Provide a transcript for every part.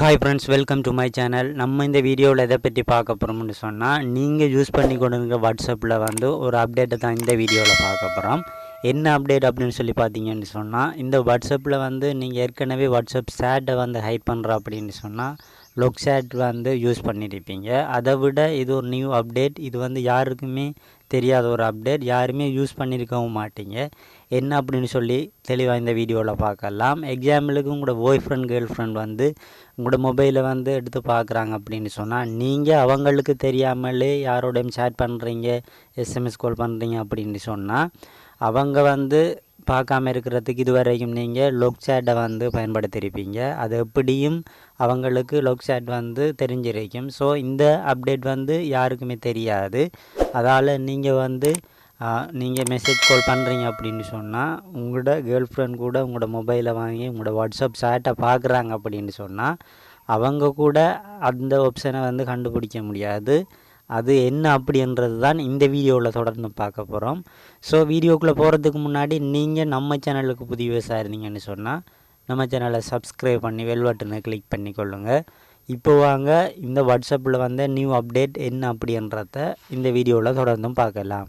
Hi friends welcome to my channel நம்ம இந்த வீடியோவில் எதை பற்றி பார்க்க போகிறோம்னு சொன்னால் நீங்கள் யூஸ் பண்ணி கொண்டு வாட்ஸ்அப்பில் வந்து ஒரு அப்டேட்டை தான் இந்த வீடியோவில் பார்க்க போகிறோம் என்ன அப்டேட் அப்படின்னு சொல்லி பார்த்தீங்கன்னு சொன்னால் இந்த வாட்ஸ்அப்பில் வந்து நீங்கள் ஏற்கனவே வாட்ஸ்அப் சேட்டை வந்து ஹைட் பண்ணுற அப்படின்னு சொன்னால் லொக் சேட் வந்து யூஸ் பண்ணியிருப்பீங்க அதை விட இது ஒரு நியூ அப்டேட் இது வந்து யாருக்குமே தெரியாத ஒரு அப்டேட் யாருமே யூஸ் பண்ணியிருக்கவும் மாட்டீங்க. என்ன அப்படின்னு சொல்லி தெளிவாக இந்த வீடியோவில் பார்க்கலாம். எக்ஸாம்பிளுக்கு உங்களோட பாய் ஃப்ரெண்ட் கேர்ள் ஃப்ரெண்ட் வந்து உங்களோட மொபைலை வந்து எடுத்து பார்க்குறாங்க அப்படின்னு சொன்னால் நீங்கள் அவங்களுக்கு தெரியாமலே யாரோடையும் சேட் பண்ணுறீங்க எஸ்எம்எஸ் கால் பண்ணுறீங்க அப்படின்னு சொன்னால் அவங்க வந்து பார்க்காம இருக்கிறதுக்கு இது வரைக்கும் நீங்கள் லொக் சேட்டை வந்து பயன்படுத்தியிருப்பீங்க. அது எப்படியும் அவங்களுக்கு லொக் சேட் வந்து தெரிஞ்சிருக்கும். ஸோ இந்த அப்டேட் வந்து யாருக்குமே தெரியாது. அதால் நீங்கள் வந்து நீங்கள் மெசேஜ் கால் பண்ணுறீங்க அப்படின்னு சொன்னால் உங்களோட கேர்ள் ஃப்ரெண்ட் கூட உங்களோட மொபைலை வாங்கி உங்களோட வாட்ஸ்அப் சேட்டை பார்க்குறாங்க அப்படின்னு சொன்னால் அவங்க கூட அந்த ஆப்ஷனை வந்து கண்டுபிடிக்க முடியாது. அது என்ன அப்படின்றது தான் இந்த வீடியோவில் தொடர்ந்து பார்க்க போகிறோம் ஸோ வீடியோக்குள்ளே போகிறதுக்கு முன்னாடி நீங்கள் நம்ம சேனலுக்கு புதிய விவசாயம் இருந்தீங்கன்னு சொன்னால் நம்ம சேனலை சப்ஸ்கிரைப் பண்ணி வெல் பட்டனை கிளிக் பண்ணி கொள்ளுங்கள் இப்போ வாங்க இந்த வாட்ஸ்அப்பில் வந்த நியூ அப்டேட் என்ன அப்படின்றத இந்த வீடியோவில் தொடர்ந்தும் பார்க்கலாம்.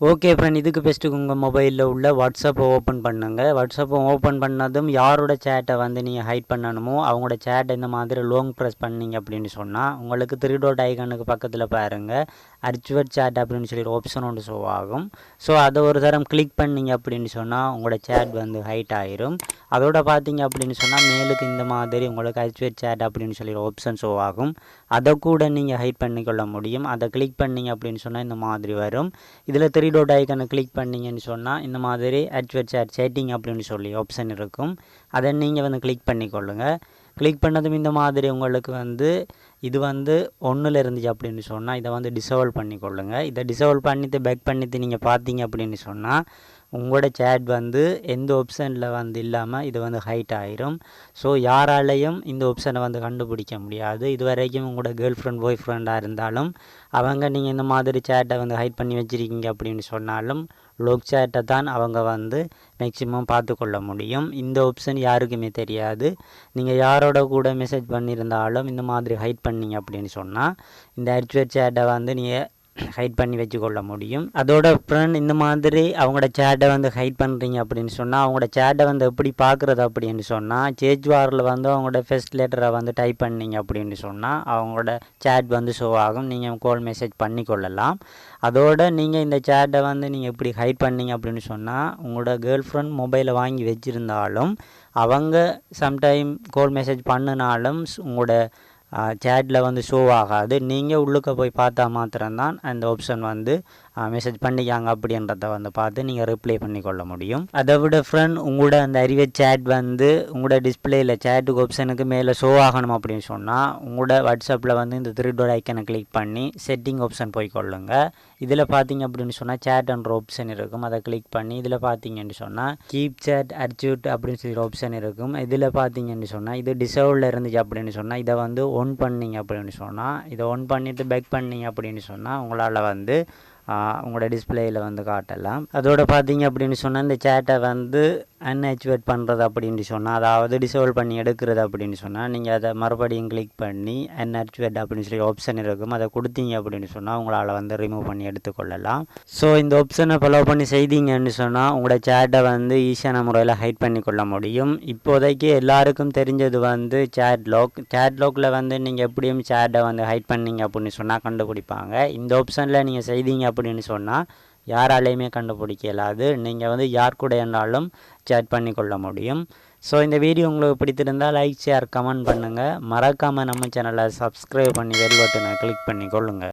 ஓகே ஃப்ரெண்ட் இதுக்கு பெஸ்ட்டுக்கு உங்கள் மொபைலில் உள்ள வாட்ஸ்அப்பை ஓப்பன் பண்ணுங்கள் வாட்ஸ்அப்பை ஓப்பன் பண்ணதும் யாரோட சேட்டை வந்து நீங்கள் ஹைட் பண்ணணுமோ அவங்களோட சேட்டை இந்த மாதிரி லோங் ப்ரெஸ் பண்ணீங்க அப்படின்னு சொன்னால் உங்களுக்கு த்ரீ டோட் ஐகானுக்கு பக்கத்தில் பாருங்கள் அர்ச்சுவட் சேட் அப்படின்னு சொல்லி ஒரு ஆப்ஷன் ஒன்று ஷோ ஆகும். ஸோ அதை ஒரு தரம் கிளிக் பண்ணீங்க அப்படின்னு சொன்னால் உங்களோட சேட் வந்து ஹைட் ஆயிரும். அதோட பார்த்தீங்க அப்படின்னு சொன்னால் மேலுக்கு இந்த மாதிரி உங்களுக்கு அர்ச்சுவட் சேட் அப்படின்னு சொல்லி ஒரு ஆப்ஷன் ஷோ ஆகும். அதை கூட நீங்கள் ஹைட் பண்ணிக்கொள்ள முடியும். அதை கிளிக் பண்ணீங்க அப்படின்னு சொன்னால் இந்த மாதிரி வரும். இதில் த்ரீ டோட் ஐக்கனை கிளிக் பண்ணிங்கன்னு சொன்னால் இந்த மாதிரி அட்வெட் சேட் சேட்டிங் அப்படின்னு சொல்லி ஆப்ஷன் இருக்கும். அதை நீங்கள் வந்து கிளிக் பண்ணிக்கொள்ளுங்கள் கிளிக் பண்ணதும் இந்த மாதிரி உங்களுக்கு வந்து இது வந்து ஒன்றில் இருந்துச்சு அப்படின்னு சொன்னால் இதை வந்து டிசேபிள் பண்ணிக்கொள்ளுங்கள் இதை டிசேபிள் பண்ணிவிட்டு பேக் பண்ணிவிட்டு நீங்கள் பார்த்தீங்க அப்படின்னு சொன்னால் உங்களோட சேட் வந்து எந்த ஆப்ஷனில் வந்து இல்லாமல் இது வந்து ஹைட் ஆயிரும். ஸோ யாராலையும் இந்த ஆப்ஷனை வந்து கண்டுபிடிக்க முடியாது. இது வரைக்கும் உங்களோட கேர்ள் ஃப்ரெண்ட் பாய் ஃப்ரெண்டாக இருந்தாலும் அவங்க நீங்கள் இந்த மாதிரி சேட்டை வந்து ஹைட் பண்ணி வச்சுருக்கீங்க அப்படின்னு சொன்னாலும் லோக் சேட்டை தான் அவங்க வந்து மேக்ஸிமம் பார்த்து கொள்ள முடியும். இந்த ஆப்ஷன் யாருக்குமே தெரியாது. நீங்கள் யாரோட கூட மெசேஜ் பண்ணியிருந்தாலும் இந்த மாதிரி ஹைட் பண்ணீங்க அப்படின்னு சொன்னால் இந்த அர்ச்சுவல் சேட்டை வந்து நீங்கள் ஹைட் பண்ணி வச்சுக்கொள்ள முடியும். அதோட ஃப்ரெண்ட் இந்த மாதிரி அவங்களோட சேட்டை வந்து ஹைட் பண்ணுறீங்க அப்படின்னு சொன்னால் அவங்களோட சேட்டை வந்து எப்படி பார்க்குறது அப்படின்னு சொன்னால் சேஜ் வாரில் வந்து அவங்களோட ஃபஸ்ட் லெட்டரை வந்து டைப் பண்ணீங்க அப்படின்னு சொன்னால் அவங்களோட சேட் வந்து ஷோ ஆகும். நீங்கள் கால் மெசேஜ் பண்ணிக்கொள்ளலாம். அதோட நீங்கள் இந்த சேட்டை வந்து நீங்கள் எப்படி ஹைட் பண்ணீங்க அப்படின்னு சொன்னால் உங்களோட கேர்ள் ஃப்ரெண்ட் மொபைலை வாங்கி வச்சுருந்தாலும் அவங்க சம்டைம் கால் மெசேஜ் பண்ணினாலும் உங்களோட சேட்டில் வந்து ஷோ ஆகாது. நீங்கள் உள்ளுக்க போய் பார்த்தா மாத்திரம்தான் அந்த ஆப்ஷன் வந்து மெசேஜ் பண்ணிக்காங்க அப்படின்றத வந்து பார்த்து நீங்கள் ரிப்ளை பண்ணிக்கொள்ள முடியும். அதை விட ஃப்ரெண்ட் உங்களோட அந்த அறிவை சேட் வந்து உங்களோட டிஸ்பிளேயில் சேட்டுக்கு ஆப்ஷனுக்கு மேலே ஷோ ஆகணும் அப்படின்னு சொன்னால் உங்களோட வாட்ஸ்அப்பில் வந்து இந்த த்ரீ டோர் ஐக்கனை கிளிக் பண்ணி செட்டிங் ஆப்ஷன் போய் கொள்ளுங்க. இதில் பார்த்தீங்க அப்படின்னு சொன்னால் சேட் அண்ட் ஆப்ஷன் இருக்கும். அதை கிளிக் பண்ணி இதில் பார்த்தீங்கன்னு சொன்னால் கீப் சேட் அர்ச்சூட் அப்படின்னு சொல்லி ஆப்ஷன் இருக்கும். இதில் பார்த்தீங்கன்னு சொன்னால் இது டிசேபிளில் இருந்துச்சு அப்படின்னு சொன்னால் இதை வந்து ஒன் பண்ணிங்க அப்படின்னு சொன்னால் இதை ஒன் பண்ணிவிட்டு பேக் பண்ணீங்க அப்படின்னு சொன்னால் உங்களால் வந்து உங்களோட டிஸ்பிளேயில் வந்து காட்டலாம். அதோட பார்த்தீங்க அப்படின்னு சொன்னால் இந்த சேட்டை வந்து அன்ஆக்டிவேட் பண்ணுறது அப்படின்னு சொன்னால் அதாவது டிசேபிள் பண்ணி எடுக்கிறது அப்படின்னு சொன்னால் நீங்கள் அதை மறுபடியும் கிளிக் பண்ணி அன்ஆக்டிவேட் அப்படின்னு சொல்லி ஆப்ஷன் இருக்கும். அதை கொடுத்தீங்க அப்படின்னு சொன்னால் உங்களால் வந்து ரிமூவ் பண்ணி எடுத்துக்கொள்ளலாம். ஸோ இந்த ஆப்ஷனை ஃபாலோ பண்ணி செய்தீங்கன்னு சொன்னால் உங்களோட சேட்டை வந்து ஈஸியான முறையில் ஹைட் பண்ணி கொள்ள முடியும். இப்போதைக்கு எல்லாருக்கும் தெரிஞ்சது வந்து சேட் லாக் சேட் லாக்கில் வந்து நீங்கள் எப்படியும் சேட்டை வந்து ஹைட் பண்ணீங்க அப்படின்னு சொன்னால் கண்டுபிடிப்பாங்க. இந்த ஆப்ஷனில் நீங்கள் செய்தீங்க அப்படின்னு சொன்னால் யாராலையுமே கண்டுபிடிக்க இயலாது நீங்கள் வந்து யார் கூட இருந்தாலும் சேட் பண்ணி கொள்ள முடியும். ஸோ இந்த வீடியோ உங்களுக்கு பிடித்திருந்தால் லைக் ஷேர் கமெண்ட் பண்ணுங்கள் மறக்காமல் நம்ம சேனலை சப்ஸ்கிரைப் பண்ணி வெல் பட்டனை கிளிக் பண்ணி கொள்ளுங்கள்